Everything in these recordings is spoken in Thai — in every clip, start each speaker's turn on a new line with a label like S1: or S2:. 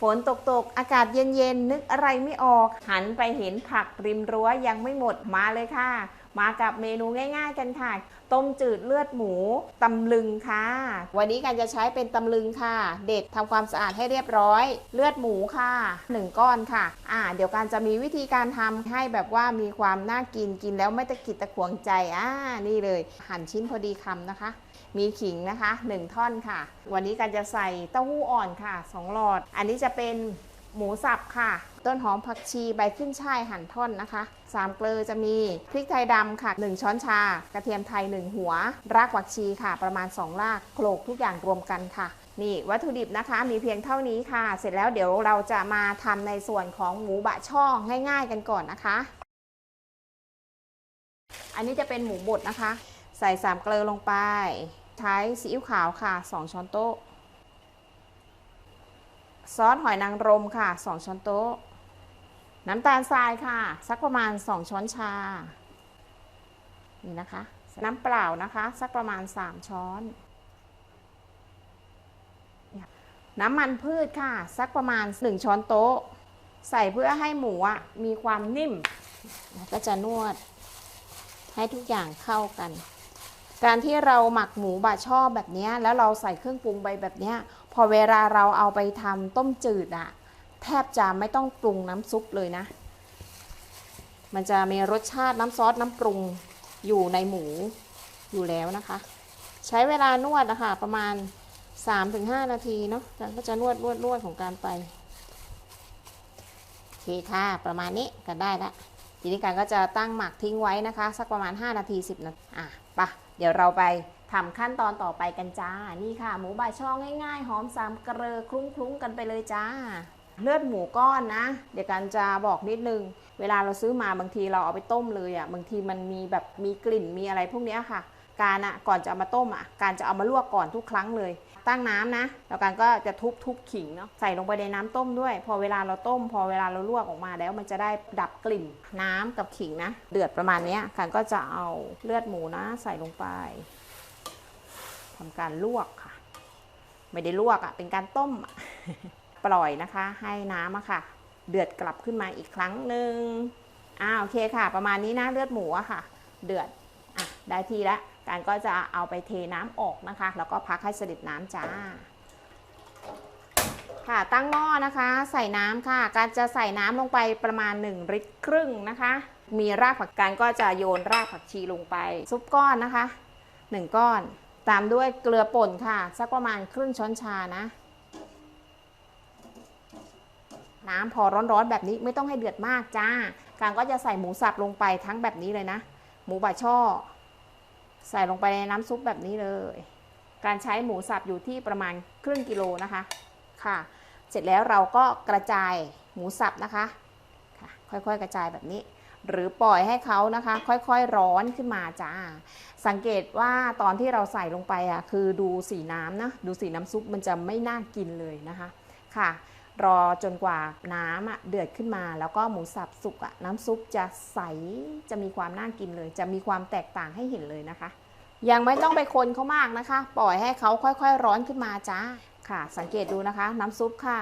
S1: ฝนตกตกๆอากาศเย็นๆ นึกอะไรไม่ออก หันไปเห็นผักริมรั้วยังไม่หมดมาเลยค่ะ มากับเมนูง่าย ๆ กันค่ะ ต้มจืดเลือดหมูตำลึงค่ะ วันนี้การจะใช้เป็นตำลึงค่ะ เด็ดทำความสะอาดให้เรียบร้อย เลือดหมูค่ะหนึ่งก้อนค่ะ อ่า เดี๋ยวการจะมีวิธีการทำให้แบบว่ามีความน่ากินกินแล้วไม่ตะกิดตะขวงใจ อ่า นี่เลย หั่นชิ้นพอดีคำนะคะ มีขิงนะคะ 1 ท่อนค่ะ วันนี้การจะใส่เต้าหู้อ่อนค่ะ 2 หลอด อันนี้จะเป็น หมูสับค่ะ ต้นหอมผักชีใบขึ้นช่ายหั่นท่อนนะคะสามเกลือจะมีพริกไทยดำค่ะ 1 ช้อนชา กระเทียมไทย 1 หัว รากผักชีค่ะ ประมาณ 2 รากโขลกทุกอย่างรวมกันค่ะนี่วัตถุดิบนะคะมีเพียงเท่านี้ค่ะ เสร็จแล้วเดี๋ยวเราจะมาทำในส่วนของหมูบะช่องง่ายๆกันก่อนนะคะ อันนี้จะเป็นหมูบดนะคะ ใส่สามเกลือลงไปใช้ซีอิ๊วขาวค่ะ 2 ช้อนโต๊ะ ซอสหอยนางรมค่ะ 2 ช้อนโต๊ะ น้ำตาลทรายค่ะ สักประมาณ 2 ช้อนชา นี่นะคะ น้ำเปล่านะคะ สักประมาณ 3 ช้อน น้ำมันพืชค่ะ สักประมาณ 1 ช้อนโต๊ะ ใส่เพื่อให้หมูมีความนิ่มแล้วก็จะนวดให้ทุกอย่างเข้ากัน การที่เราหมักหมูบะช่อแบบนี้แล้วเราใส่เครื่องปรุงไปแบบนี้พอเวลาเราเอาไปทำต้มจืดอะแทบจะไม่ต้องปรุงน้ำซุปเลยนะ มันจะมีรสชาติน้ำซอสน้ำปรุงอยู่ในหมูอยู่แล้วนะคะ ใช้เวลานวดนะคะประมาณ 3-5 นาทีเนาะก็จะนวดนวดนวดของการไปโอเคค่ะ ประมาณนี้ก็ได้ละทีนี้การก็จะตั้งหมักทิ้งไว้นะคะ สักประมาณ 5 นาที 10 นาทีอะปะ เดี๋ยวเราไปทำขั้นตอนต่อไปกันจ้า นี่ค่ะ หมูบาช่องง่ายๆ หอมสามเกลือคลุ้งๆกันไปเลยจ้า เลือดหมูก้อนนะ เดี๋ยวกันจะบอกนิดนึง เวลาเราซื้อมาบางทีเราเอาไปต้มเลยอะ่ะ บางทีมันมีแบบมีกลิ่นมีอะไรพวกนี้ค่ะ การอะก่อนจะเอามาต้มอะการจะเอามาลวกก่อนทุกครั้งเลย ตั้งน้ำนะ แล้วการก็จะทุบทุบขิงเนาะใส่ลงไปในน้ำต้มด้วย พอเวลาเราต้ม พอเวลาเราลวกออกมาแล้วมันจะได้ดับกลิ่นน้ำกับขิงนะ เดือดประมาณนี้การก็จะเอาเลือดหมูนะ ใส่ลงไปทำการลวกค่ะ ไม่ได้ลวกอะเป็นการต้ม ปล่อยนะคะ ให้น้ำอะค่ะ เดือดกลับขึ้นมาอีกครั้งหนึ่งอ่าโอเคค่ะ ประมาณนี้นะเลือดหมูอะค่ะ เดือด ได้ทีแล้วการก็จะเอาไปเทน้ำออกนะคะ แล้วก็พักให้เสด็จน้ำจ้า ค่ะตั้งหม้อนะคะ ใส่น้ำค่ะ การจะใส่น้ำลงไปประมาณ 1 ลิตรครึ่งนะคะ มีรากผักการก็จะโยนรากผักชีลงไป ซุปก้อนนะคะ 1 ก้อน ตามด้วยเกลือป่นค่ะ สักประมาณครึ่งช้อนชานะ น้ำพอร้อนๆแบบนี้ไม่ต้องให้เดือดมากจ้าการก็จะใส่หมูสับลงไปทั้งแบบนี้เลยนะ หมูบะช่อ ใส่ลงไปในน้ำซุปแบบนี้เลย การใช้หมูสับอยู่ที่ประมาณครึ่งกิโลนะคะค่ะ เสร็จแล้วเราก็กระจายหมูสับนะคะค่ะค่อยๆ กระจายแบบนี้ หรือปล่อยให้เขานะคะ ค่อยๆร้อนขึ้นมาจ้า สังเกตว่าตอนที่เราใส่ลงไปอะคือดูสีน้ำนะดูสีน้ำซุปมันจะไม่น่ากินเลยนะคะค่ะ รอจนกว่าน้ำอะเดือดขึ้นมา แล้วก็หมูสับสุกอะน้ำซุปจะใสจะมีความน่ากินเลย จะมีความแตกต่างให้เห็นเลยนะคะ ยังไม่ต้องไปคนเขามากนะคะ ปล่อยให้เขาค่อยๆ ร้อนขึ้นมาจ้าค่ะ สังเกตดูนะคะ น้ำซุปค่ะ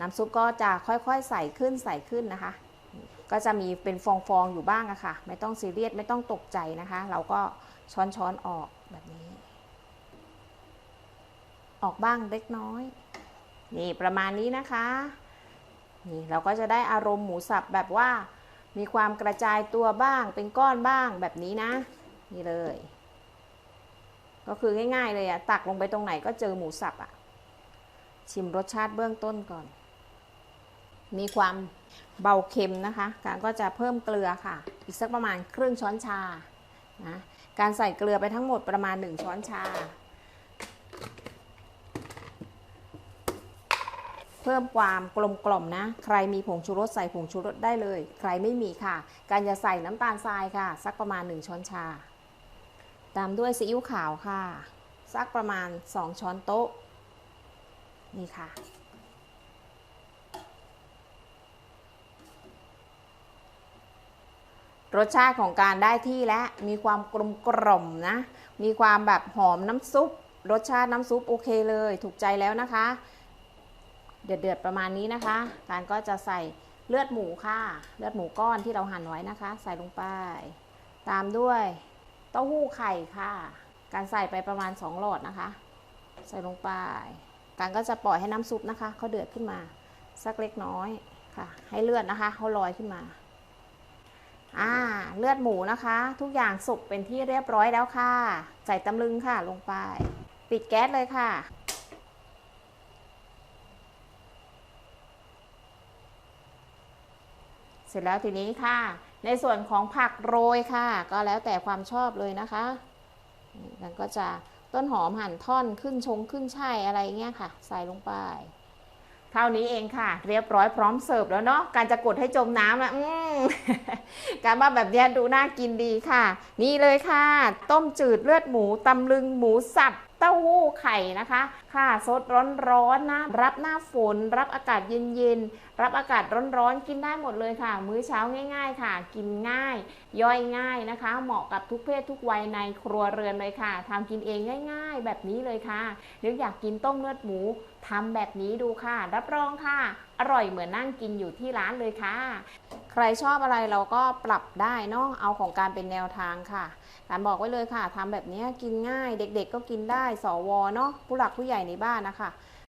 S1: น้ำซุปก็จะค่อยๆ ใสขึ้นใสขึ้นนะคะ ก็จะมีเป็นฟองๆอยู่บ้างอะค่ะ ไม่ต้องซีเรียสไม่ต้องตกใจนะคะ เราก็ช้อนๆออกแบบนี้ ออกบ้างเล็กน้อย นี่ประมาณนี้นะคะนี่เราก็จะได้อารมณ์หมูสับแบบว่า มีความกระจายตัวบ้างเป็นก้อนบ้างแบบนี้นะ นี่เลย ก็คือง่ายๆเลยอะตักลงไปตรงไหนก็เจอหมูสับอะชิมรสชาติเบื้องต้นก่อน มีความเบาเค็มนะคะ การก็จะเพิ่มเกลือค่ะ อีกสักประมาณครึ่งช้อนชานะการใส่เกลือไปทั้งหมดประมาณ 1 ช้อนชา เพิ่มความกลมกล่อมนะ ใครมีผงชูรสใส่ผงชูรสได้เลย ใครไม่มีค่ะ การจะใส่น้ำตาลทรายค่ะ สักประมาณ 1 ช้อนชา ตามด้วยซีอิ๊วขาวค่ะ สักประมาณ 2 ช้อนโต๊ะ นี่ค่ะ รสชาติของการได้ที่และมีความกลมกล่อมนะ มีความแบบหอมน้ำซุป รสชาติน้ำซุปโอเคเลย ถูกใจแล้วนะคะ เดือดเดือดๆประมาณนี้นะคะ การก็จะใส่เลือดหมูค่ะ เลือดหมูก้อนที่เราหั่นไว้นะคะ ใส่ลงไป ตามด้วยเต้าหู้ไข่ค่ะ การใส่ไปประมาณ 2 หลอดนะคะ ใส่ลงไป การก็จะปล่อยให้น้ำซุปนะคะเขาเดือดขึ้นมาสักเล็กน้อยค่ะ ให้เลือดนะคะเขาลอยขึ้นมาอ่าเลือดหมูนะคะ ทุกอย่างสุกเป็นที่เรียบร้อยแล้วค่ะ ใส่ตำลึงค่ะลงไป ปิดแก๊สเลยค่ะ สร็จแล้วทีนี้ค่ะ ในส่วนของผักโรยค่ะ ก็แล้วแต่ความชอบเลยนะคะนี่กันก็จะต้นหอมหั่นท่อนขึ้นชงขึ้นช่ายอะไรเงี้ยค่ะ ใส่ลงไปเท่านี้เองค่ะ เรียบร้อยพร้อมเสิร์ฟแล้วเนาะการจะกดให้จมน้ำนะอืมการมาแบบเนี้ยดูน่ากินดีค่ะ นี่เลยค่ะ ต้มจืดเลือดหมูตำลึงหมูสับ ต้าหู้ไข่นะคะค่ะสดร้อนๆนะรับหน้าฝน รับอากาศเย็นๆ รับอากาศร้อนๆ กินได้หมดเลยค่ะ มื้อเช้าง่าย ๆ ค่ะ กินง่าย ย่อยง่ายนะคะ เหมาะกับทุกเพศทุกวัยในครัวเรือนเลยค่ะทำกินเองง่าย ๆ แบบนี้เลยค่ะนึกอยากกินต้มเลือดหมูทำแบบนี้ดูค่ะ รับรองค่ะ อร่อยเหมือนนั่งกินอยู่ที่ร้านเลยค่ะ ใครชอบอะไรเราก็ปรับได้เนาะเอาของการเป็นแนวทางค่ะกานบอกไว้เลยค่ะทำแบบนี้กินง่าย เด็กๆก็กินได้สวเนาะผู้หลักผู้ใหญ่ในบ้านนะคะ